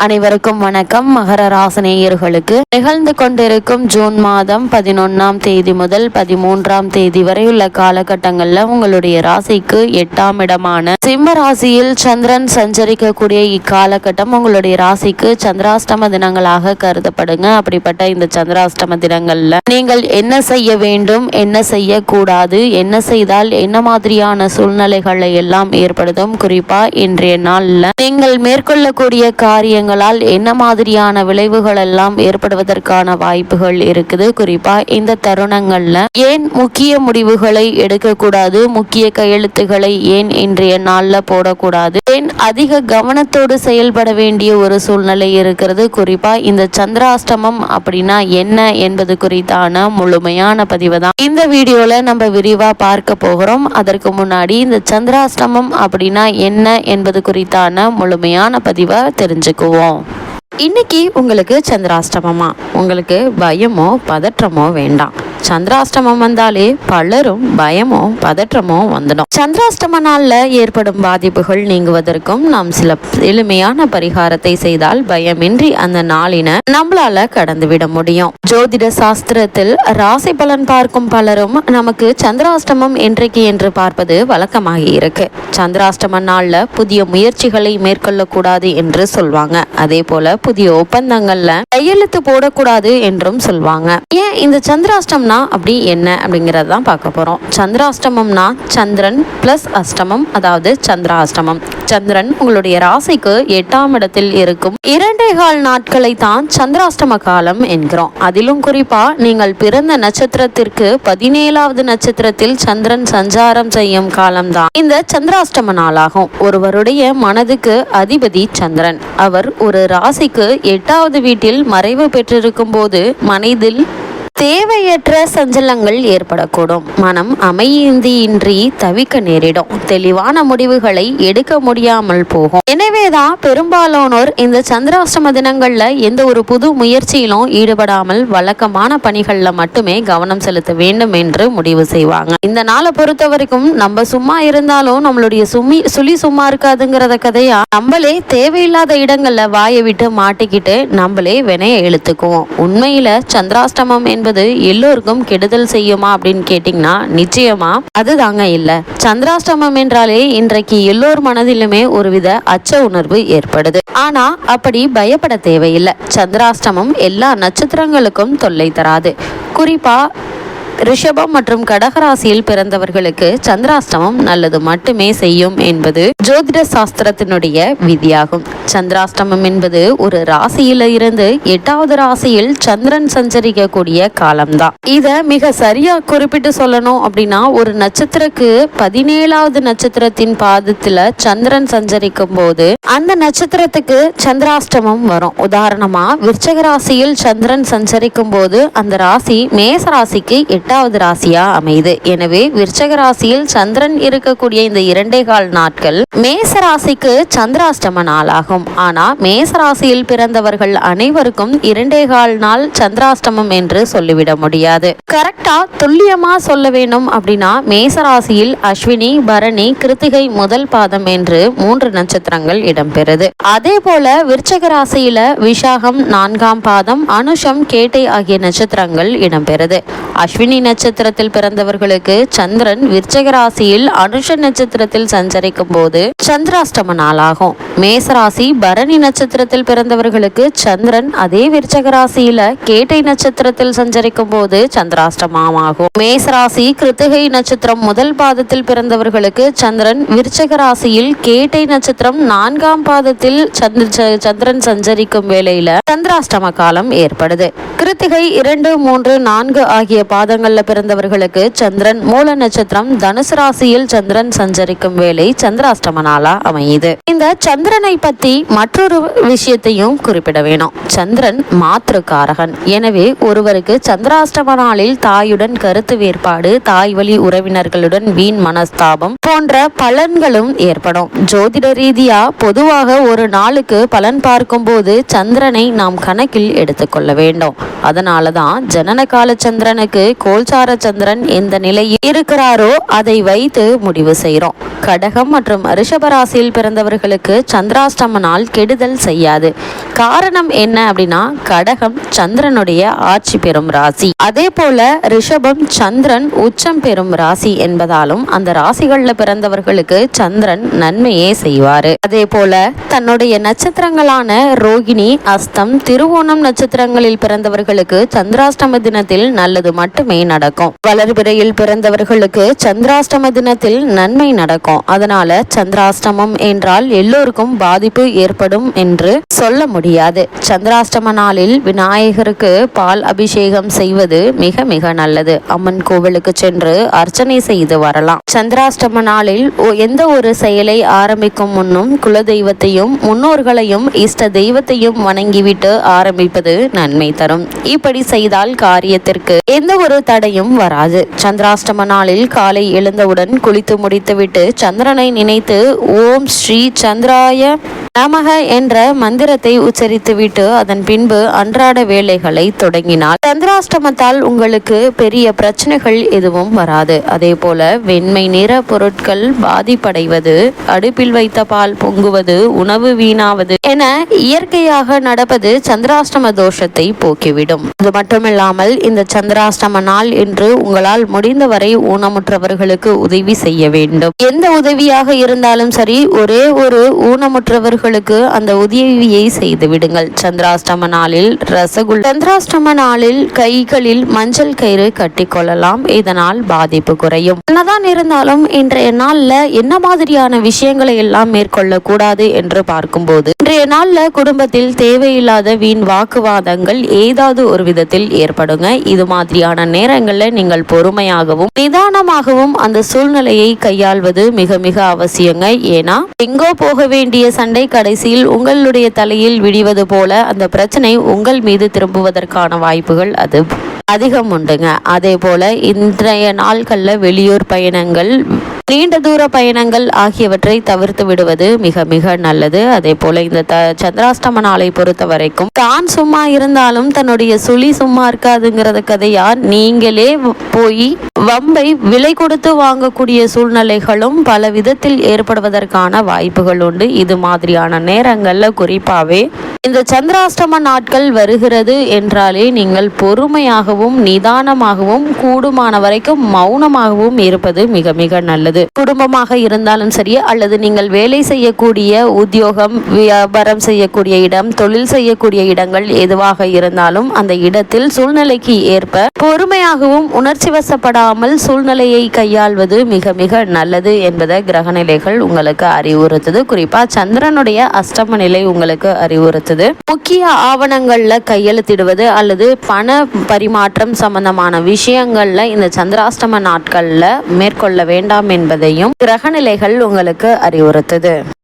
அனைவருக்கும் வணக்கம். மகர ராசனேயர்களுக்கு நிகழ்ந்து கொண்டிருக்கும் ஜூன் மாதம் பதினொன்னாம் தேதி முதல் பதிமூன்றாம் தேதி வரை உள்ள காலகட்டங்கள்ல உங்களுடைய ராசிக்கு எட்டாம் இடமான சிம்ம ராசியில் சந்திரன் சஞ்சரிக்கக்கூடிய இக்காலகட்டம் உங்களுடைய ராசிக்கு சந்திராஷ்டம தினங்களாக கருதப்படுங்க. அப்படிப்பட்ட இந்த சந்திராஷ்டம தினங்கள்ல நீங்கள் என்ன செய்ய வேண்டும் என்ன செய்யக்கூடாது என்ன செய்தால் என்ன மாதிரியான சூழ்நிலைகளை எல்லாம் ஏற்படுத்தும் குறிப்பா இன்றைய நாள்ல நீங்கள் மேற்கொள்ளக்கூடிய காரியங்கள் காரியங்களால் என்ன மாதிரியான விளைவுகள் எல்லாம் ஏற்படுவதற்கான வாய்ப்புகள் இருக்குது. குறிப்பா இந்த தருணங்கள்ல ஏன் முக்கிய முடிவுகளை எடுக்கக்கூடாது? முக்கிய கையெழுத்துக்களை ஏன் இன்றைய நாள்ல போடக்கூடாது? ஏன் அதிக கவனத்தோடு செயல்பட வேண்டிய ஒரு சூழ்நிலை இருக்கிறது? குறிப்பா இந்த சந்திராஷ்டமம் அப்படின்னா என்ன என்பது குறித்தான முழுமையான பதிவு தான். இந்த வீடியோல நம்ம விரிவா பார்க்க போகிறோம். அதற்கு முன்னாடி இந்த சந்திராஷ்டமம் அப்படின்னா என்ன என்பது குறித்தான முழுமையான பதிவை தெரிஞ்சுக்குவோம். இன்னைக்கு உங்களுக்கு சந்திராஷ்டமமா? உங்களுக்கு பயமோ பதற்றமோ வேண்டாம். சந்திராஷ்டமம் வந்தாலே பலரும் பயமோ பதற்றமோ வந்துடும். சந்திராஷ்டம நாள்ல ஏற்படும் பாதிப்புகள் நீங்குவதற்கும் நாம் சில எளிமையான பரிகாரத்தை செய்தால் பயமின்றி அந்த நாளினை நம்மளால கடந்து விட முடியும். ஜோதிட சாஸ்திரத்தில் ராசி பலன் பார்க்கும் பலரும் நமக்கு சந்திராஷ்டமம் என்றைக்கு என்று பார்ப்பது வழக்கமாகி இருக்கு. சந்திராஷ்டம நாள்ல புதிய முயற்சிகளை மேற்கொள்ளக்கூடாது என்று சொல்வாங்க. அதே போல புதிய ஒப்பந்தங்கள்ல கையெழுத்து போடக்கூடாது என்றும் சொல்வாங்க. ஏன் இந்த சந்திராஷ்டம்னா அப்படி என்ன அப்படிங்கிறது தான் பார்க்க போறோம். சந்திராஷ்டமம்னா சந்திரன் பிளஸ் அஷ்டமம் அதாவது சந்திராஷ்டமம். சந்திரன் உங்களுடைய ராசிக்கு எட்டாம் இடத்தில் இருக்கும். இரண்டே கால் நாட்களை தான் சந்திராஷ்டம காலம் என்கிறோம். அதிலும் குறிப்பா நீங்கள் பிறந்த நட்சத்திரத்திற்கு பதினேழாவது நட்சத்திரத்தில் சந்திரன் சஞ்சாரம் செய்யும் காலம்தான் இந்த சந்திராஷ்டம நாளாகும். ஒருவருடைய மனதுக்கு அதிபதி சந்திரன். அவர் ஒரு ராசிக்கு எட்டாவது வீட்டில் மறைவு பெற்றிருக்கும் போது மனதில் தேவையற்ற சஞ்சலங்கள் ஏற்படக்கூடும். மனம் அமைதியின்றி தவிக்க நேரிடும். தெளிவான முடிவுகளை எடுக்க முடியாமல் போகும். எனவேதான் பெரும்பாலானோர் இந்த சந்திராஷ்டம தினங்கள்ல எந்த ஒரு புது முயற்சியிலும் ஈடுபடாமல் வழக்கமான பணிகள்ல மட்டுமே கவனம் செலுத்த வேண்டும் என்று முடிவு செய்வாங்க. இந்த நாளை பொறுத்த வரைக்கும் நம்ம சும்மா இருந்தாலும் நம்மளுடைய சுமி சுழி சும்மா இருக்காதுங்கிறத கதையா நம்மளே தேவையில்லாத இடங்கள்ல வாயை விட்டு மாட்டிக்கிட்டு நம்மளே வினைய இழுத்துக்குவோம் உண்மையில சந்திராஷ்டமம் என்பது எல்லோருக்கும் கெடுதல் செய்யுமா அப்படின்னு கேட்டிங்கன்னா நிச்சயமா. அதுதாங்க இல்ல. சந்திராஷ்டமம் என்றாலே இன்றைக்கு எல்லோர் மனதிலுமே ஒருவித அச்ச உணர்வு ஏற்படுது. ஆனா அப்படி பயப்பட தேவையில்லை. சந்திராஷ்டமம் எல்லா நட்சத்திரங்களுக்கும் தொல்லை தராது. குறிப்பா ரிஷபம் மற்றும் கடகராசியில் பிறந்தவர்களுக்கு சந்திராஷ்டமம் நல்லது மட்டுமே செய்யும் என்பது ஜோதிட சாஸ்திரத்தினுடைய விதியாகும். சந்திராஷ்டமம் என்பது ஒரு ராசியில இருந்து எட்டாவது ராசியில் சந்திரன் சஞ்சரிக்கக்கூடிய காலம்தான். இத மிக சரியா குறிப்பிட்டு சொல்லணும் அப்படின்னா ஒரு நட்சத்திரக்கு பதினேழாவது நட்சத்திரத்தின் பாதத்துல சந்திரன் சஞ்சரிக்கும் போது அந்த நட்சத்திரத்துக்கு சந்திராஷ்டமம் வரும். உதாரணமா விருச்சக ராசியில் சந்திரன் சஞ்சரிக்கும் போது அந்த ராசி மேச ராசிக்கு எட்டு எட்டாவது ராசியா அமையுது. எனவே விருச்சக ராசியில் சந்திரன் இருக்கக்கூடிய இந்த இரண்டே கால் நாட்கள் மேச ராசிக்கு சந்திராஷ்டம நாளாகும். ஆனா மேச ராசியில் பிறந்தவர்கள் அனைவருக்கும் இரண்டே கால் நாள் சந்திராஷ்டமம் என்று சொல்லிவிட முடியாது. கரெக்டா துல்லியமா சொல்ல வேணும் அப்படின்னா மேச ராசியில் அஸ்வினி பரணி கிருத்திகை முதல் பாதம் என்று மூன்று நட்சத்திரங்கள் இடம்பெறுது. அதே போல விருச்சக ராசியில விசாகம் நான்காம் பாதம் அனுஷம் கேட்டை ஆகிய நட்சத்திரங்கள் இடம்பெறுது. அஸ்வினி நட்சத்திரத்தில் பிறந்தவர்களுக்கு சந்திரன் விருச்சக ராசியில் அனுஷ நட்சத்திரத்தில் சஞ்சரிக்கும் போது சந்திராஷ்டம நாளாகும். மேசராசி பரணி நட்சத்திரத்தில் பிறந்தவர்களுக்கு சந்திரன் அதே விருச்சக ராசியில கேட்டை நட்சத்திரத்தில் சஞ்சரிக்கும் போது சந்திராஷ்டமம் ஆகும் மேசராசி கிருத்திகை நட்சத்திரம் முதல் பாதத்தில் பிறந்தவர்களுக்கு சந்திரன் விருச்சக ராசியில் கேட்டை நட்சத்திரம் நான்காம் பாதத்தில் சந்திரன் சஞ்சரிக்கும் வேளையில சந்திராஷ்டம காலம் ஏற்படுது. கிருத்திகை இரண்டு மூன்று நான்கு ஆகிய பாதங்கள் ராசிகளில் பிறந்தவர்களுக்கு சந்திரன் மூல நட்சத்திரம் தனுசு ராசியில் சந்திரன் சஞ்சரிக்கும் வேலை சந்திராஷ்டம நாளா அமையுது. இந்த சந்திரனை பத்தி மற்றொரு விஷயத்தையும் குறிப்பிட வேணும். சந்திரன் மாத்திருக்காரகன் எனவே ஒருவருக்கு சந்திராஷ்டம நாளில் தாயுடன் கருத்து வேறுபாடு தாய் வழி உறவினர்களுடன் வீண் மனஸ்தாபம் போன்ற பலன்களும் ஏற்படும். ஜோதிட ரீதியா பொதுவாக ஒரு நாளுக்கு பலன் பார்க்கும்போது சந்திரனை நாம் கணக்கில் எடுத்துக்கொள்ள வேண்டும். அதனாலதான் ஜனன கால சந்திரனுக்கு கோல்சார சந்திரன் எந்த நிலையில் இருக்கிறாரோ அதை வைத்து முடிவு செய்கிறோம். கடகம் மற்றும் ரிஷபராசியில் பிறந்தவர்களுக்கு சந்திராஷ்டம நாள் கெடுதல் செய்யாது. காரணம் என்ன அப்படின்னா கடகம் சந்திரனுடைய ஆட்சி பெறும் ராசி. அதே போல ரிஷபம் சந்திரன் உச்சம் பெறும் ராசி என்பதாலும் அந்த ராசிகள்ல பிறந்தவர்களுக்கு சந்திரன் நன்மையே செய்வாரு. அதே போல தன்னுடைய நட்சத்திரங்களான ரோகிணி அஸ்தம் திருவோணம் நட்சத்திரங்களில் பிறந்தவர்களுக்கு சந்திராஷ்டம தினத்தில் நல்லது மட்டுமே நடக்கும். வளர்பிறையில் பிறந்தவர்களுக்கு சந்திராஷ்டம தினத்தில் நன்மை நடக்கும். அதனால சந்திராஷ்டமம் என்றால் எல்லோருக்கும் பாதிப்பு ஏற்படும் என்று சொல்ல முடியாது. சந்திராஷ்டம நாளில் விநாயகருக்கு பால் அபிஷேகம் செய்வது மிக மிக நல்லது. அம்மன் கோவிலுக்கு சென்று அர்ச்சனை செய்து வரலாம். சந்திராஷ்டம நாளில் எந்த ஒரு செயலை ஆரம்பிக்கும் முன்னும் குலதெய்வத்தையும் முன்னோர்களையும் இஷ்ட தெய்வத்தையும் வணங்கிவிட்டு ஆரம்பிப்பது நன்மை தரும். இப்படி செய்தால் காரியத்திற்கு எந்த ஒரு தடையும் வராது. சந்திராஷ்டம நாளில் காலை எழுந்தவுடன் குளித்து முடித்துவிட்டு சந்திரனை நினைத்து ஓம் ஸ்ரீ சந்திராய நமக என்ற மந்திரத்தை உச்சரித்துவிட்டு அதன் பின்பு அன்றாட வேலைகளை தொடங்கினார் சந்திராஷ்டமத்தால் உங்களுக்கு பெரிய பிரச்சனைகள் எதுவும் வராது. அதே போல வெண்மை நிற பொருட்கள் பாதிப்படைவது அடுப்பில் வைத்த பால் பொங்குவது உணவு வீணாவது என இயற்கையாக நடப்பது சந்திராஷ்டம தோஷத்தை போக்கிவிடும். அது மட்டுமில்லாமல் இந்த சந்திராஷ்டம நாள் என்று உங்களால் முடிந்தவரை ஊனமுற்றவர்களுக்கு உதவி செய்ய வேண்டும். எந்த உதவியாக இருந்தாலும் சரி ஒரே ஒரு ஊனமுற்றவர்கள் மக்களுக்கு அந்த உதவியை செய்து விடுங்கள். சந்திராஷ்டம நாளில் ரசகுல் சந்திராஷ்டம நாளில் கைகளில் மஞ்சள் கயிறு கட்டிக்கொள்ளலாம் இதனால் பாதிப்பு குறையும். என்னதான் இருந்தாலும் இன்றைய நாள்ல என்ன மாதிரியான விஷயங்களை எல்லாம் மேற்கொள்ளக்கூடாது என்று பார்க்கும்போது இன்றைய நாளில் குடும்பத்தில் தேவையில்லாத வீண் வாக்குவாதங்கள் ஏதாவது ஒரு விதத்தில் ஏற்படுங்க. இது மாதிரியான நேரங்களில் நீங்கள் பொறுமையாகவும் நிதானமாகவும் அந்த சூழ்நிலையை கையாள்வது மிக மிக அவசியங்க. ஏன்னா எங்கோ போக வேண்டிய சண்டை கடைசியில் உங்களுடைய தலையில் விடிவது போல அந்த பிரச்சனை உங்கள் மீது திரும்புவதற்கான வாய்ப்புகள் அது அதிகம் உண்டுங்க. அதே போல இன்றைய நாட்களில் வெளியூர் பயணங்கள் நீண்ட தூர பயணங்கள் ஆகியவற்றை தவிர்த்து விடுவது மிக மிக நல்லது. அதே போல இந்த த சந்திராஷ்டம நாளை பொறுத்த வரைக்கும் தான் சும்மா இருந்தாலும் தன்னுடைய சுழி சும்மா இருக்காதுங்கிறத கதையா? நீங்களே போய் வம்பை விலை கொடுத்து வாங்கக்கூடிய சூழ்நிலைகளும் பல விதத்தில் ஏற்படுவதற்கான வாய்ப்புகள் உண்டு. இது மாதிரியான நேரங்கள்ல குறிப்பாவே இந்த சந்திராஷ்டம நாட்கள் வருகிறது என்றாலே நீங்கள் பொறுமையாகவும் நிதானமாகவும் கூடுமான வரைக்கும் மௌனமாகவும் இருப்பது மிக மிக நல்லது. குடும்பமாக இருந்தாலும் சரி அல்லது நீங்கள் வேலை செய்யக்கூடிய உத்தியோகம் வியாபாரம் செய்யக்கூடிய இடம் தொழில் செய்யக்கூடிய இடங்கள் எதுவாக இருந்தாலும் அந்த இடத்தில் சூழ்நிலைக்கு ஏற்ப பொறுமையாகவும் உணர்ச்சி வசப்படாமல் சூழ்நிலையை கையாள்வது மிக மிக நல்லது என்பதை கிரகநிலைகள் உங்களுக்கு அறிவுறுத்துது. குறிப்பா சந்திரனுடைய அஷ்டம நிலை உங்களுக்கு அறிவுறுத்து அடுத்தது முக்கிய ஆவணங்கள்ல கையெழுத்திடுவது அல்லது பண பரிமாற்றம் சம்பந்தமான விஷயங்கள்ல இந்த சந்திராஷ்டம நாட்கள்ல மேற்கொள்ள வேண்டாம் என்பதையும் கிரகநிலைகள் உங்களுக்கு அறிவுறுத்துது.